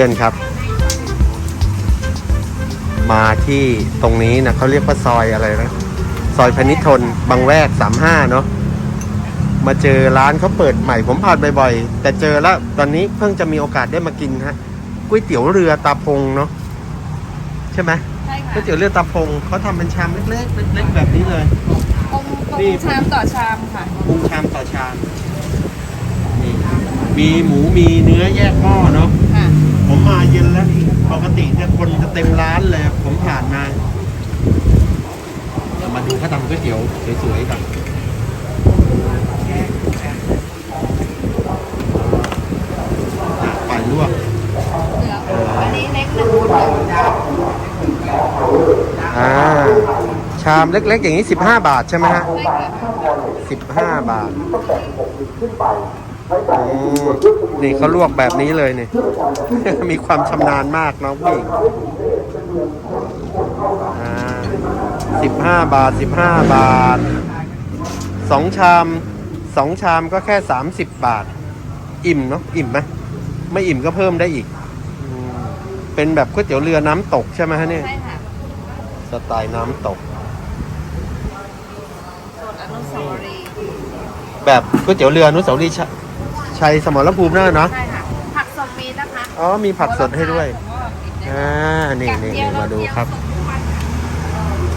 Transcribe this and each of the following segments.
เพื่อนๆครับ มาที่ตรงนี้นะเขาเรียกว่าซอยอะไรนะซอยพนิชนบางแวกสามห้าเนาะมาเจอร้านเขาเปิดใหม่ผมผ่านบ่อยๆ แต่เจอแล้วตอนนี้เพิ่งจะมีโอกาสได้มากินฮะก๋วยเตี๋ยวเรือตาพงเนาะใช่ไหมใช่ค่ะก๋วยเตี๋ยวเรือตาพงเขาทำเป็นชามเล็กๆเล็กๆแบบนี้เลยตรงตรงนี่ชามต่อชามค่ะปรุงชามต่อชามนี่มีหมูมีเนื้อแยกหม้อเนาะค่ะผมมา เย็นแล้ว ปกติจะคนจะเต็มร้านเลยผมผ่านมาเดี๋ยวมาดูเขาทำก๋วยเตี๋ยวสวยๆกันอะไปลวกอันนี้เล็กหนึ่งอ่าชามเล็กๆ อย่างนี้ 15 บาทใช่ไหมฮะ 15 บาท นี่เขาลวกแบบนี้เลยนี่มีความชำนาญมากน้องผู้หญิงอ่า15บาท15บาทสองชามสองชามก็แค่30บาท อิ่มเนาะอิ่มไหมไม่อิ่มก็เพิ่มได้อีกอืมเป็นแบบก๋วยเตี๋ยวเรือน้ำตกใช่ไหมฮะเนี่ย ใช่ค่ะ สไตล์น้ำตกส่วนอนุสาวรีย์แบบก๋วยเตี๋ยวเรืออนุสาวรีย์ ชชัยสมรภูมินั่นนะเนาะใช่ค่ะ ผักสดมีนะคะอ๋อมีผักสดให้ด้วยโหระพาอ่านี่กากนี่เจียนี่วมาดูครับเจียวสดทุกวันค่ะ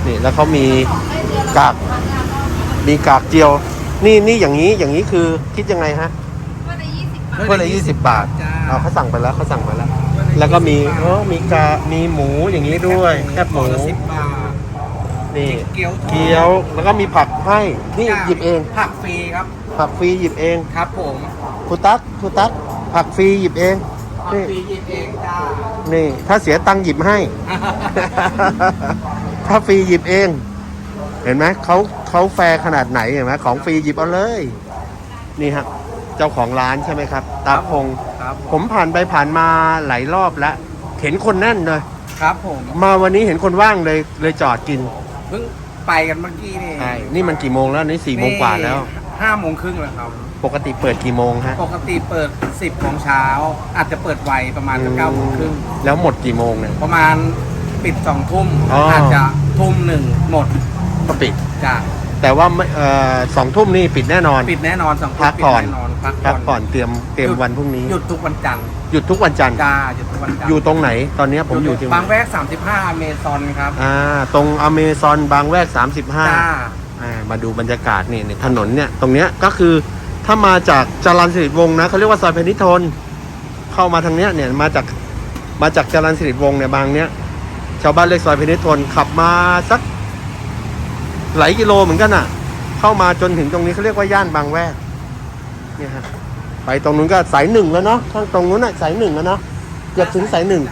นี่แล้วเขามีให้เดือนละกากมีกากเจียว นี่นี่อย่างนี้อย่างนี้คือคิดยังไงฮะก็ได้ยี่สิบบาทเพื่อละยี่สิบบาทจ้าเอาเขาสั่งไปแล้วเขาสั่งไปแล้ว แล้วก็มีเออมีกามีหมูอย่างนี้ด้วยแคบหมูละสิบบาท นี่เกี๊ยวทอดเกี๊ยวแล้วก็มีผักให้นี่จ้าหยิบเองผักฟรีครับ ผักฟรีหยิบเองครับผมคุตักคุตักผักฟรีหยิบเองผักนี่ฟรีหยิบเองจ้านี่ ถ้าเสียตังค์หยิบให้ ถ้าฟรีหยิบเอง เห็นไหมเขาเขาแฟร์ขนาดไหนเห็นไหมของฟรีหยิบเอาเลย นี่ฮะเจ้าของร้านใช่ไหมครับตาพงครับผผมมผ่านไปผ่านมาหลายรอบแล้ว เห็นคนแน่นเลย ครับผม มาวันนี้เห็นคนว่างเลยเลยจอดกิน เพิ่งไปกันเมื่อกี้นี่ใช่นี่มันกี่โมงแล้วนี่สี่โมงกว่าแล้ว ห้าโมงครึ่งแล้วครับ ปกติเปิดกี่โมงฮะ ปกติเปิด10โมงเช้า อาจจะเปิดไวประมาณเก้าโมงครึ่งแล้วหมดกี่โมงเนี่ย ประมาณปิดสองทุ่มอ๋ออ อาจจะทุ่มหนึ่งหมดก็ปิด จ้ะแต่ว่าไม่เอ่อสองทุ่มนี่ปิดแน่นอน ปิดแน่นอนสองทุ่มพักปิดก่อน แน่นอน พักพักก่ก่ออนนเตรียมเตรียมวันพรุ่งนี้ หยุดทุกวันจันทร์หยุดทุกวันจันทร์จ้าหยุดทุกวันจันทร์อยู่ตรงไหน ตอนนี้ผมอยู่ที่บางแวก 35เมซอนครับอ่าตรงอเมซอนบางแวก 35จ้าอ่ามาดูบรรยากาศนี่นี่ถนนเนี่ยตรงเนี้ยก็คือถ้ามาจากจรัญสิริวงศ์นะเขาเรียกว่าซอยเพนิทนเข้ามาทางเนี้ยเนี่ยมาจากมาจากจรัญสิริวงศ์เนี่ยบางเนี้ยชาวบ้านเรียกซอยเพนิทนขับมาสักหลายกิโลเหมือนกันอะ เข้ามาจนถึงตรงนี้เขาเรียกว่าย่านบางแวก เนี่ยฮะไปตรงนู้นก็สายหนึ่งแล้วเนาะข้างตรงนู้นน่ะสายหนึ่งแล้วเนาะเกือบถึงสายหนึ่ง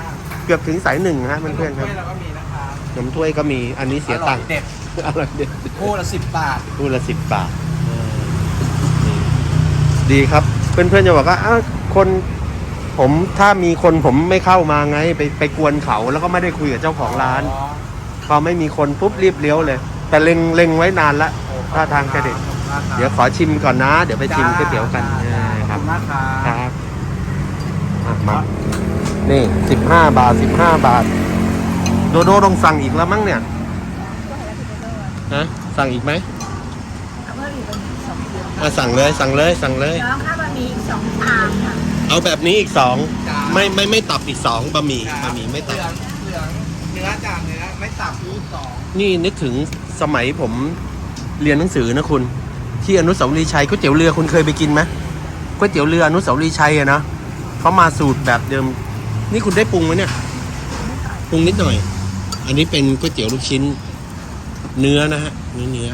เกือบถึงสายหนึ่งฮะเพื่อนๆครับแล้วก็มีนะครับขนมถ้วยก็มีอันนี้เสียตังค์อร่อเด็ดอร่อยเด็ดคู่ละ10บาทคู่ละสิบบาทดีครับเพื่อนๆจะบอกว่าอ้าวคนผมถ้ามีคนผมไม่เข้ามาไง ไปไปกวนเขาแล้วก็ไม่ได้คุยกับเจ้าของร้านพอไม่มีคนปุ๊บรีบเลี้ยวเลย แต่เล็งเล็งไว้นานละท่าทางจะเด็ด เดี๋ยวขอชิมก่อนนะ เดี๋ยวไปชิมก๋วยเตี๋ยวกันจ้าอ่าขคอรับบคุณมากครับครับอะมานี่สิบห้าบาทสิบห้าบาท โดโดต้องสั่งอีกแล้วมั้งเนี่ยฮะสั่งอีกไหมเอาเพิ่มอีกเป็นสองเดือนอะสั่งเลยสั่งเลยสั่งเลย น้องข้าวบะหมี่อีกสองชามค่ะเอาแบบนี้อีกสองจ้า ไม่ไม่ไม่ตับอีกสองบะหมี่ครับบะหมี่ไม่ตับ เหลืองเหลืองเนื้อจานเนื้อไม่ตับรูสองนี่นึกถึงสมัยผมเรียนหนังสือนะคุณ ที่อนุสาวรีย์ชัยก๋วยเตี๋ยวเรือคุณเคยไปกินไหมก๋วยเตี๋ยวเรืออนุสาวรีย์ชัยอะนะเขามาสูตรแบบเดิม นี่คุณได้ปรุงไหมเนี่ยปรุงนิดหน่อย อันนี้เป็นก๋วยเตี๋ยวลูกชิ้น เนื้อนะฮะเนื้อเนื้อ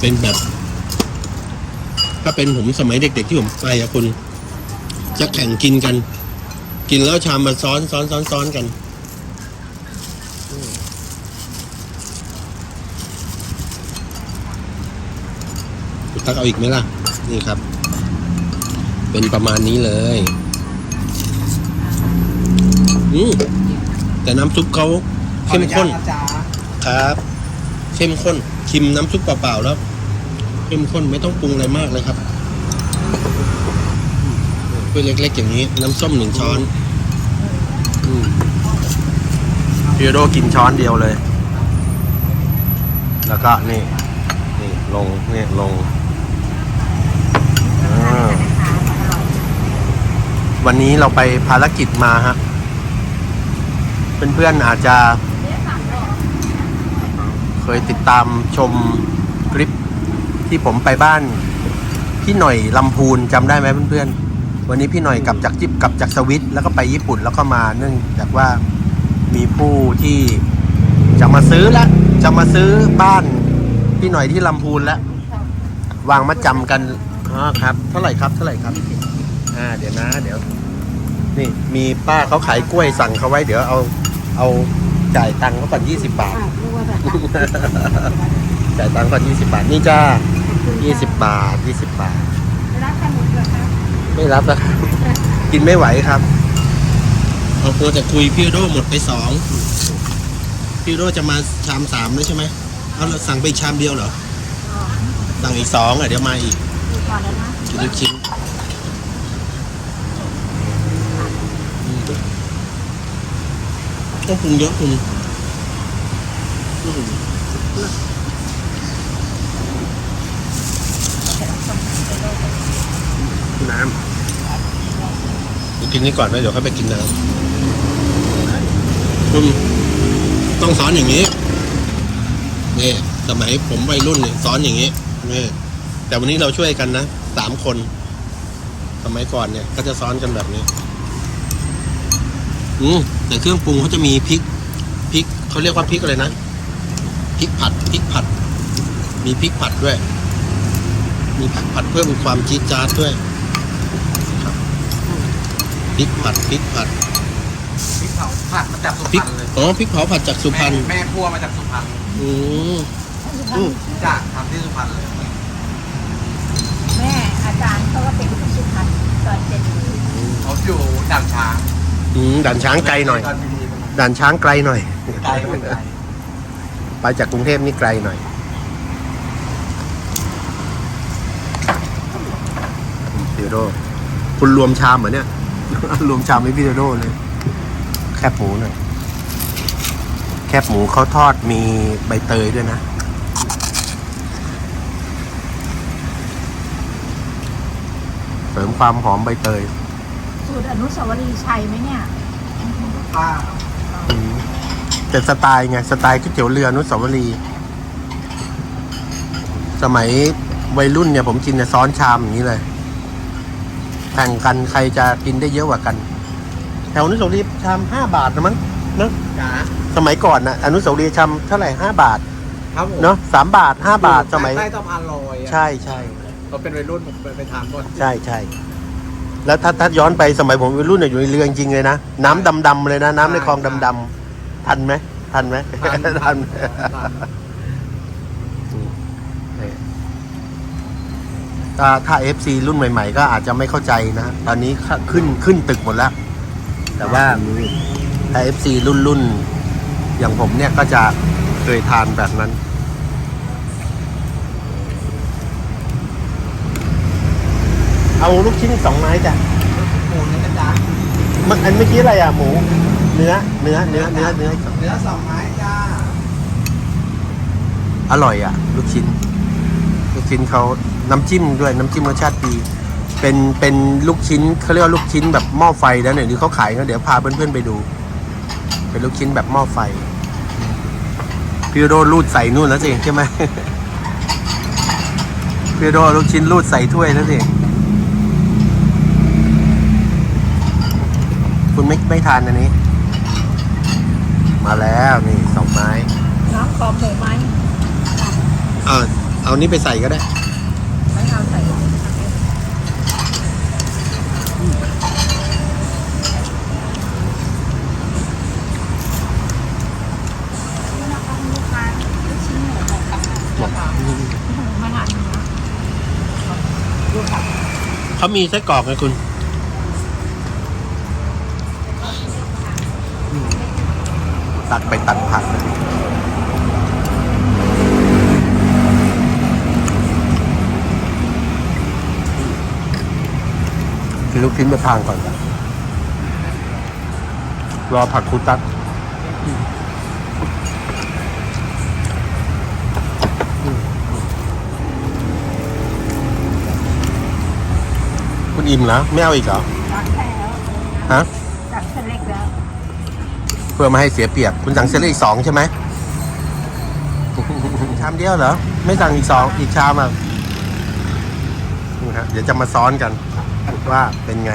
เป็นแบบ ถ้าเป็นผมสมัยเด็ก ๆ ที่ผมไปอะคุณจะแข่งกินกัน กินแล้วชามมาซ้อนซ้อนซ้อนซ้อนกันอืมคุณตักเอาอีกไหมล่ะ นี่ครับ เป็นประมาณนี้เลยอืมแต่น้ำซุปเขาเข้มข้นขออญาตะจ๊ะครับ เข้มข้นชิมน้ำซุปเปล่าๆแล้ว เข้มข้นไม่ต้องปรุงอะไรมากเลยครับถ้วยเล็กๆอย่างนี้ น้ำส้มหนึ่งช้อนพีโดกินช้อนเดียวเลย แล้วก็นี่ นี่ลงนี่ลง วันนี้เราไปภารกิจมาฮะ เพื่อนๆอาจจะ เคยติดตามชมคลิป ที่ผมไปบ้าน พี่หน่อยลำพูนจำได้ไหมเพื่อนๆ วันนี้พี่หน่อยกลับจากจิบกลับจากสวิตแล้วก็ไปญี่ปุ่นแล้วก็มาเนื่องจากว่ามีผู้ที่จะมาซื้อแล้วจะมาซื้อบ้านพี่หน่อยที่ลำพูนแล้ววางมาจำกันอ๋อครับ เท่าไหร่ครับเท่าไหร่ครับ อ่าเดี๋ยวนะ เดี๋ยว นี่มีป้าเขาขายกล้วยสั่งเขาไว้เดี๋ยวเอาเอาจ่ายตังค์เขาก่อนยี่สิบบาทจ่ายตังค์ก่อนยี่สิบาท นี่จ้า ยี่สิบบาทยี่สิบบาท รับขนมเหรอคะไม่รับแล้วครับ กินไม่ไหวครับเอาตัวแต่คุยพี่โดหมดไปสองพี่โดจะมาชามสามแล้วใช่ไหมเอาเราสั่งไปอีกชามเดียวเหรอสั่งอีกสองอะเดี๋ยวมาอีกดูก่อนแล้วนะกินลูกชิ้นอืมต้องปรุงเยอะคุณอืมน้ำเดี๋ยวกินนี้ก่อนนะเดี๋ยวค่อยไปกินน้ำอืมต้องสอนอย่างนี้นี่สมัยผมวัยรุ่นเนี่ยสอนอย่างนี้นี่แต่วันนี้เราช่วยกันนะสามคน สมัยก่อนเนี่ย ก็จะซ้อนกันแบบนี้ อืมแต่เครื่องปรุงเขาจะมีพริกพริกเขาเรียกว่าพริกอะไรนะพริกผัดพริกผัด มีพริกผัดด้วย มีพริกผัดเพิ่มความจี๊ดจ๊าดด้วยครับพริกผัดพริกผัดพริกเผาผัดมาจากสุพริพกรรณเลยอ๋อพริกเผาผัดจากสุพรรณแม่แม่ครัวมาจากสุพรรณอืมอืมจากทำที่สุพรรณเลยแม่อาจารย์เขาก็เป็นคนสุพรรณตอนเป็นอยู่เขาอยู่ด่านช้างอืมด่านช้างไกลหน่อยตอนดีๆตรงนั้นด่านช้างไกลหน่อย ไกลเหมือนกันไปจากกรุงเทพนี่ไกลหน่อย พี่โดคุณรวมชามเหรอเนี่ย รวมชามให้พี่โดเลย แคบหมูหน่อย แคบหมูเขาทอดมีใบเตยด้วยนะ เสริมความหอมใบเตย สูตรอนุสาวรีย์ชัยไหมเนี่ยป้าอืมแต่สไตล์ไง สไตล์ก๋วยเตี๋ยวเรืออนุสาวรีย์สมัยวัยรุ่นเนี่ยผมกินเนี่ยซ้อนชามอย่างนี้เลย แข่งกันใครจะกินได้เยอะกว่ากัน แถวอนุสาวรีย์ชามห้าบาทนะมั้งเนอะจ๋าสมัยก่อนนะอนุสาวรีย์ชามเท่าไหร่ห้าบาทครับผมเนาะสามบาทห้าบาทสมัยใต้สะพานลอยอะใช่ใช่เราเป็นวัยรุ่นผมไปไปทานก่อนใช่ใช่แล้วถ้าถ้าย้อนไปสมัยผมวัยรุ่นเนี่ยอยู่ในเรือจริงๆเลยนะ น้ำดำๆเลยนะน้ำในคลองดำๆทันไหมทันไหมทาน ทั ทาน น ทาน ถ้าถ้าเอฟซีรุ่นใหม่ ๆ ก็อาจจะไม่เข้าใจนะตอนนี้ขึ้นขึ้นตึกหมดแล้ว แต่ว่าถ้าเอฟซีรุ่นรุ่นอย่างผมเนี่ยก็จะเคยทานแบบนั้น เอาลูกชิ้นอีกสองไม้จ้ะหมูนี่นะจ๊ะมันอันเมื่อกี้อะไรอะหมู เนื้อ เนื้อ เนื้อ เนื้อ เนื้อ เนื้อสองไม้จ้า อร่อยอะ ลูกชิ้น ลูกชิ้นเขา น้ำจิ้มด้วยน้ำจิ้มรสชาติดี เป็นเป็นลูกชิ้นเขาเรียกว่าลูกชิ้นแบบหม้อไฟแล้วเนี่ยที่เขาขายกันเดี๋ยวพาเพื่อนๆไปดู เป็นลูกชิ้นแบบหม้อไฟพี่โดรูดใส่นู่นแล้วสิใช่ไหมพี่โดลูกชิ้นรูดใส่ถ้วยแล้วสิคุณไม่ไม่ทานอันนี้ มาแล้วนี่สองไม้ น้องขอหมูไหม เอาเอานี่ไปใส่ก็ได้ ไม่เอาใส่ มาทานเนื้อ เขามีไส้กรอกไงคุณตักไปตัดผักสิลูกชิ้นไปพางก่อนรอผักคูตัก คุณอิ่มแล้วไม่เอาอีกเหรอตักแล้วฮะตักเส้นเล็กแล้วเพื่อไมาให้เสียเปรียบคุณสั่งเซตอีกสองใช่ไหมชามเดียวเหรอไม่สั่งอีกสองอีกชามอะนี่ฮะเดี๋ยวจะมาซ้อนกันว่าเป็นไง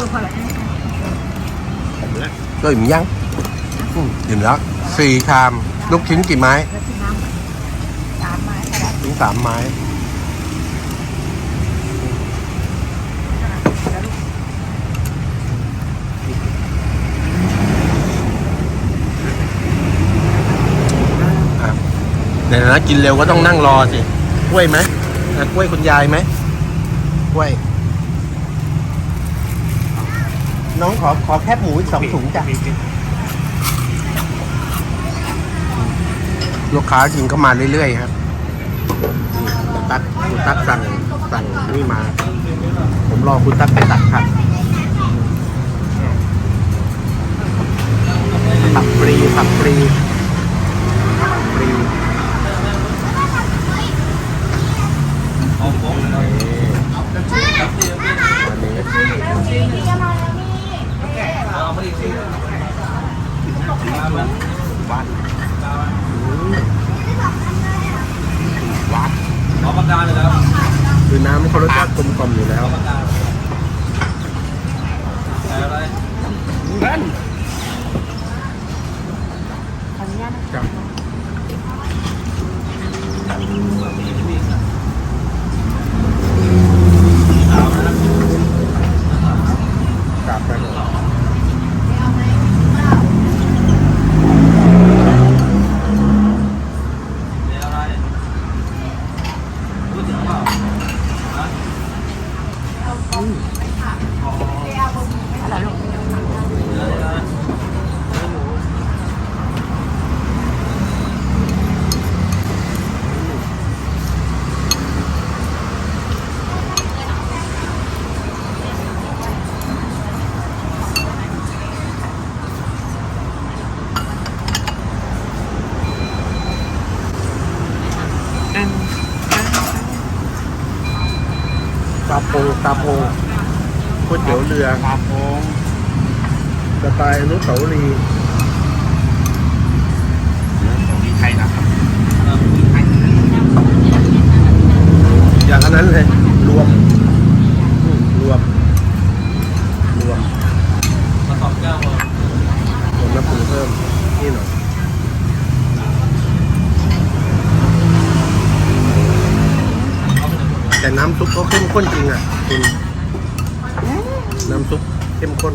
ดูพอแล้ว ก็อิ่มยังอืมอิ่มแล้วสี่ชาม ลูกชิ้นกี่ไม้แล้วที่น้ำสามไม้ก็ได้ถึงสามไม้อะเดี๋ยวนะกินเร็วก็ต้องนั่งรอสิกล้วยไหมอะกล้วยคุณยายไหมกล้วย น้องขอขอแคบหมูอีกสองถุงจ้ะ ลูกค้ากินก็มาเรื่อยๆครับคุณตั๊กคุณตั๊กสั่งสั่งนี่มา ผมรอคุณตั๊กไปตัดผักผักฟรีผักฟรีผักฟรีวันนี้ วัดวัดขอประกาศเลยครับคือน้ำเขารสชาติกลมกล่อมอยู่แล้วอะไร ขออนุญาตนะ จ้ะกลับไปเลย อะไรรู้จักเปล่า อะไรลูก ตาโพตาโพก๋วยเตี๋ยวเรือ ครับผม ส ไตล์อนุสาวรีย์มีไทยนะครับมีไทยอย่างนั้นเลย รวมอืมรวม รวมมาสอบแก้วรวมน้ำปรุงเพิ่ม นี่หน่อยแต่น้ำซุปเขาเข้มข้นจริงอะคุณน้ำซุปเข้มข้น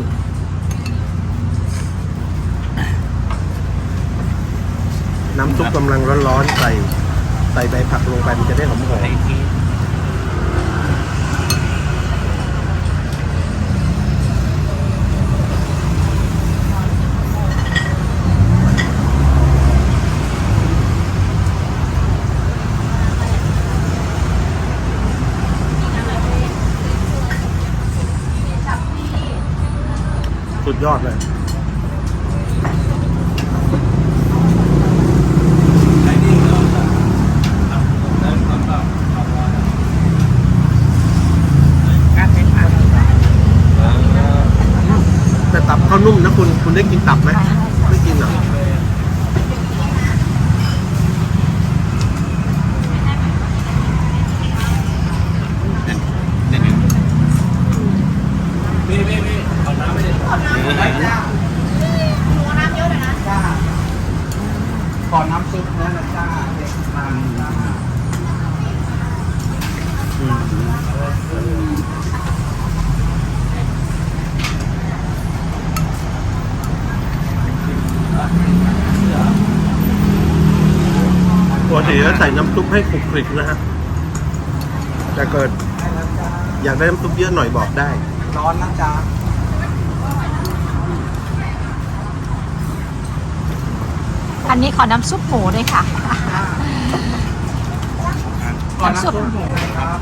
น้ำซุปกำลังร้อนๆใส่ใส่ใบผักลงไปมันจะได้หอมไทยทีๆสุดยอดเลย ไทยนี่ก็ได้ความแบบ การเป็นผัก แต่ตับเขา นุ่มนะคุณ คุณได้กินตับไหมไม่กินเหรอพี่พี่พี่ขอน้ำไม่ได้ขอน้ำไม่ได้จ้าขอน้ำซุปนั่นนะจ้าเด็กทานจ้า ติก็ใส่น้ำซุปให้คลุกคลิกนะฮะแต่เกิดอยากได้น้ำซุปเยอะหน่อยบอกได้ ร้อนนะจ๊ะอันนี้ขอน้ำซุปหมูด้วยค่ะก่อนน้ำซุปหมูครับ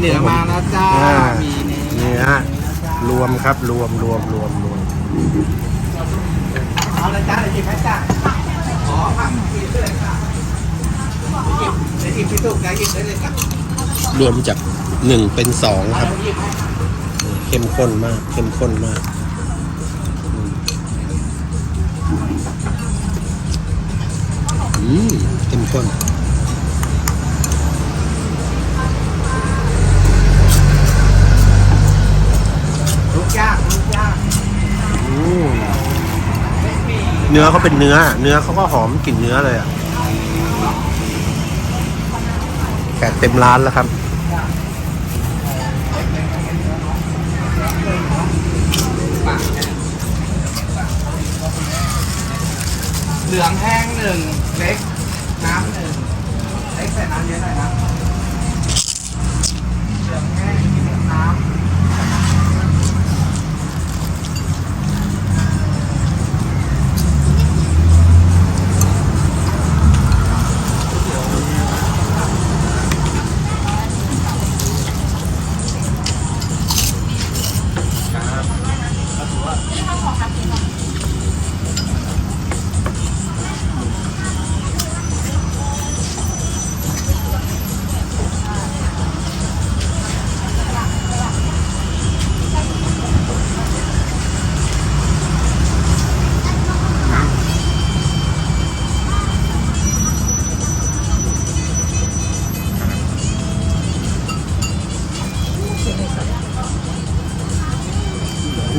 เหนือมานะจ้าอ่า มีเนื้อนี่ฮะรวมครับรวมรวมรวมรวมเอาเลยจ้าเดี๋ยวหยิบให้จ้าอ๋อผักหยิบได้เลยค่ะหยิบเดี๋ยวหยิบพี่ตุ๊กนะหยิบได้เลยครับรวมจากหนึ่งเป็นสองครับเดี๋ยวหยิบให้เข้มข้นมาก เข้มข้นมากอืมเข้มข้น เนื้อเขาเป็นเนื้อ เนื้อเขาก็หอมกลิ่นเนื้อเลยอะแขกเต็มร้านแล้วครับ เหลืองแห้งหนึ่งเล็กน้ำหนึ่งเล็กใส่น้ำเยอะหน่อยนะ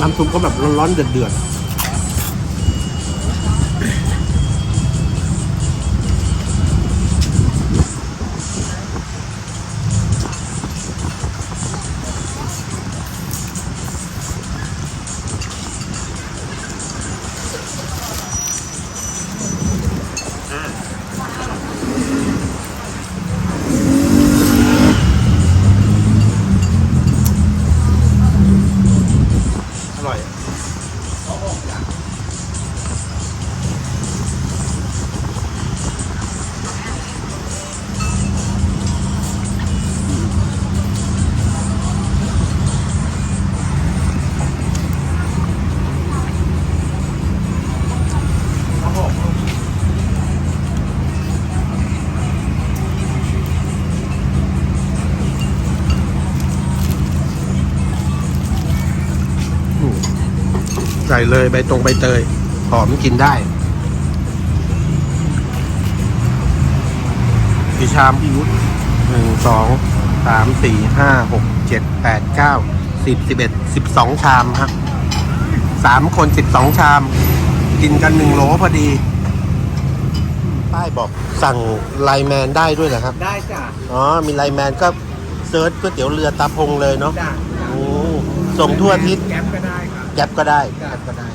น้ำซุปก็แบบร้อนๆเดือด ใส่เลยใบตรงใบเตย หอมกินได้กี่ชามพี่วุฒิหนึ่งสองสามสี่ห้าหกเจ็ดแปดเก้าสิบสิบเอ็ดสิบสองชามครับสามคนสิบสองชาม กินกันหนึ่งโหลพอดี ป้ายบอกสั่งไลน์แมนได้ด้วยเหรอครับ ได้จ้ะอ๋อ มีไลน์แมนก็เซิร์ชก๋วยเตี๋ยวเรือตาพงเลยเนาะจ้ะโอ้ส่งทั่วอาทิศ แก๊ปก็ได้ครับ แก๊ปก็ได้จ้ะแก๊ปก็ได้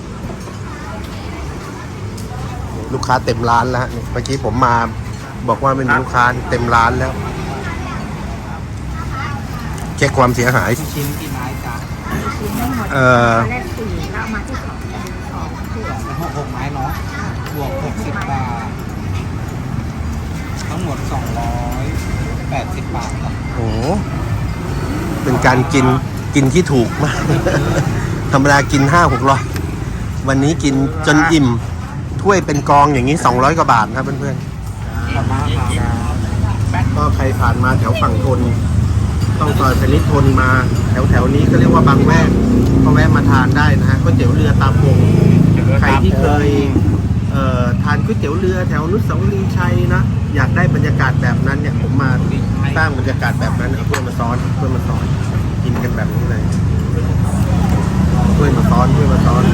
ลูกค้าเต็มร้านแล้วฮะนี่เมื่อกี้ผมมาบอกว่าไม่มีลูกค้าเต็มร้านแล้ว เช็คความเสียหายชิ้นกี่ไม้จ้ะชิ้นทั้งหมดเอ่อแรกสี่แล้วเอามาที่สองสองคือหกหกไม้เนาะบวกหกสิบบาททั้งหมดสองร้อยแปดสิบบาทครับโอ้โหเป็นการกินกินที่ถูกมากธรรมดากินห้าหกร้อยวันนี้กินจนอิ่ม ถ้วยเป็นกองอย่างนี้สองร้อยกว่าบาทครับเพื่อนขอบคุณมากครับๆก็ใครผ่านมาแถวฝั่งทน ต้องซอยพนิชทนมา แถวแถวๆนี้ก็เรียกว่าบางแวกก็แวะมาทานได้นะฮะก๋วยเตี๋ยวเรือตาพงใครที่เคยเอ่อทานก๋วยเตี๋ยวเรือแถวอนุสาวรีย์ชัยนะ อยากได้บรรยากาศแบบนั้นเนี่ยผมมาสร้างบรรยากาศแบบนั้นเอาเพื่อนมาซ้อนเพื่อนมาซ้อนกินกันแบบนี้เลย เพื่อนมาซ้อนเพื่อนมาซ้อน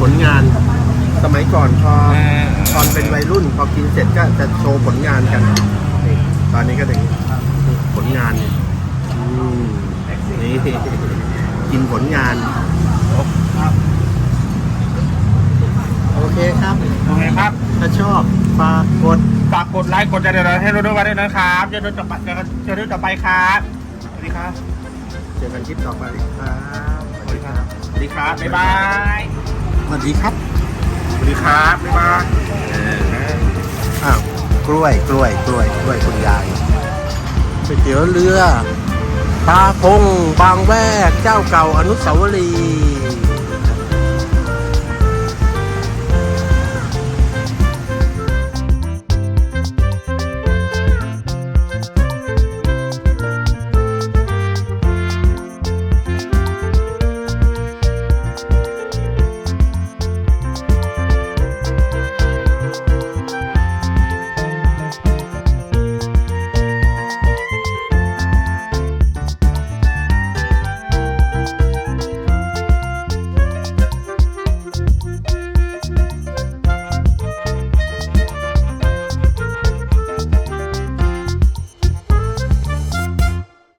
ผลงาน สมัยก่อนพอตอนเป็นวัยรุ่น พอกินเสร็จก็จะโชว์ผลงานกันนี่ตอนนี้ก็ถึงผลงานนี่อืมนี่กินผลงาน โอเคครับ โอเคครับ ถ้าชอบฝากกดฝากกดไลค์กดแชร์ให้เราด้วยกันด้วยนะครับเจอกันต่อไปเจอกันเจอกันต่อไปครับสวัสดีครับ เจอกันคลิปต่อไปครับ สวัสดีครับสวัสดีครับบ๊ายบายสวัสดีครับสวัสดีครับบ๊ายบายอ้าวกล้วยกล้วยกล้วยกล้วยคุณยายก๋วยเตี๋ยวเรือปลาพงบางแวกเจ้าเก่าอนุสาวรีย์